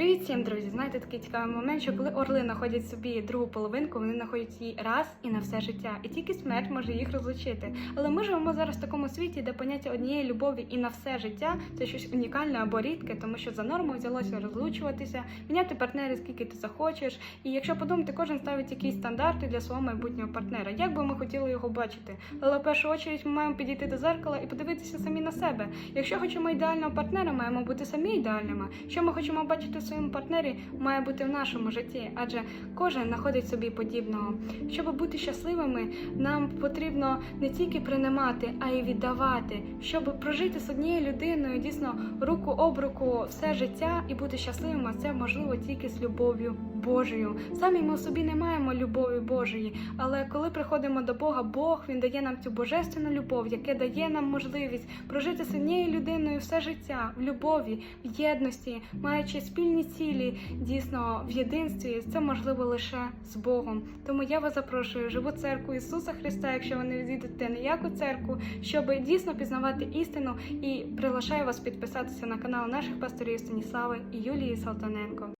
Привіт всім, друзі! Знаєте такий цікавий момент, що коли орли знаходять собі другу половинку, вони знаходять її раз і на все життя. І тільки смерть може їх розлучити. Але ми живемо зараз в такому світі, де поняття однієї любові і на все життя це щось унікальне або рідке, тому що за нормою взялося розлучуватися, міняти партнери скільки ти захочеш. І якщо подумати, кожен ставить якісь стандарти для свого майбутнього партнера. Як би ми хотіли його бачити? Але в першу чергу ми маємо підійти до зеркала і подивитися самі на себе. Якщо хочемо ідеального партнера, маємо бути самі ідеальними. Що ми хочемо бачити своєму партнері, має бути в нашому житті, адже кожен знаходить собі подібного. Щоб бути щасливими, нам потрібно не тільки приймати, а й віддавати, щоб прожити з однією людиною дійсно руку об руку все життя і бути щасливим, а це можливо тільки з любов'ю Божою. Самі ми у собі не маємо любові Божої, але коли приходимо до Бога, Бог він дає нам цю божественну любов, яке дає нам можливість прожити з однією людиною все життя в любові, в єдності, маючи спільні цілі, дійсно в єдинстві. Це можливо лише з Богом. Тому я вас запрошую живу церкву Ісуса Христа, якщо ви не відвідуєте ніяку церкву, щоб дійсно пізнавати істину і приглашаю вас підписатися на канал наших пасторів Станіслави і Юлії Салтаненко.